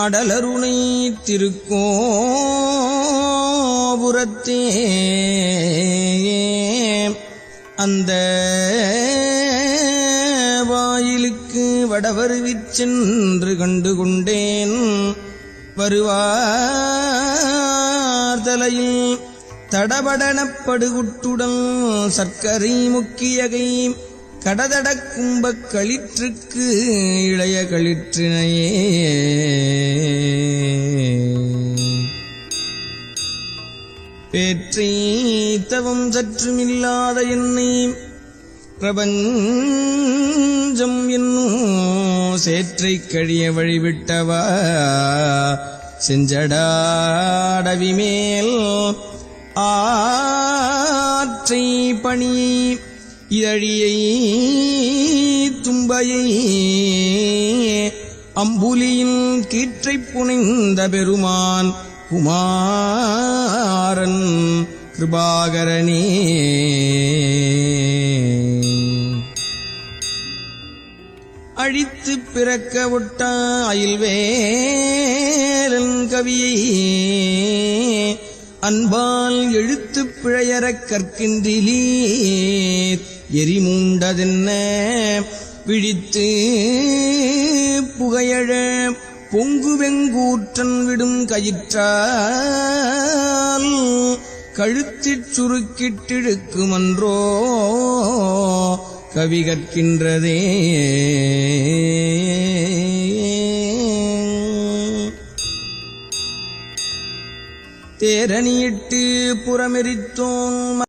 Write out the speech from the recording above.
அடலருணை திருக்கோபுரத்தே. அந்த வாயிலுக்கு வடவருவிச் சென்று கண்டு கொண்டேன். வருவார் தலையில் தடபடனப்படுகுட்டுடன் சர்க்கரை முக்கியகை. கடதட கும்பக் களிற்றுக்கு இளைய களிற்றினையே. பேற்றை தவம் சற்றுமில்லாத என்னை பிரபஞ்சம் என்னும் சேற்றை கழிய வழிவிட்டவா? செஞ்சடாடவி மேல் ஆற்றை பணி இதழியை தும்பையை அம்புலியின் கீற்றை புனைந்த பெருமான் குமாரன் கிருபாகரனே. அழித்து பிறக்க விட்ட அயில்வேலன் கவியை அன்பால் எழுத்து பிழையறக் கற்கின்றிலே. எரிமூண்டதென்ன? விழித்து புகையழ பொங்குவெங்கூற்றன் விடும் கயிற்றால் கழுத்திற் சுருக்கிட்டிழுக்குமன்றோ? கவி கற்கின்றதே. தேரணியிட்டு புறமெறித்தோன்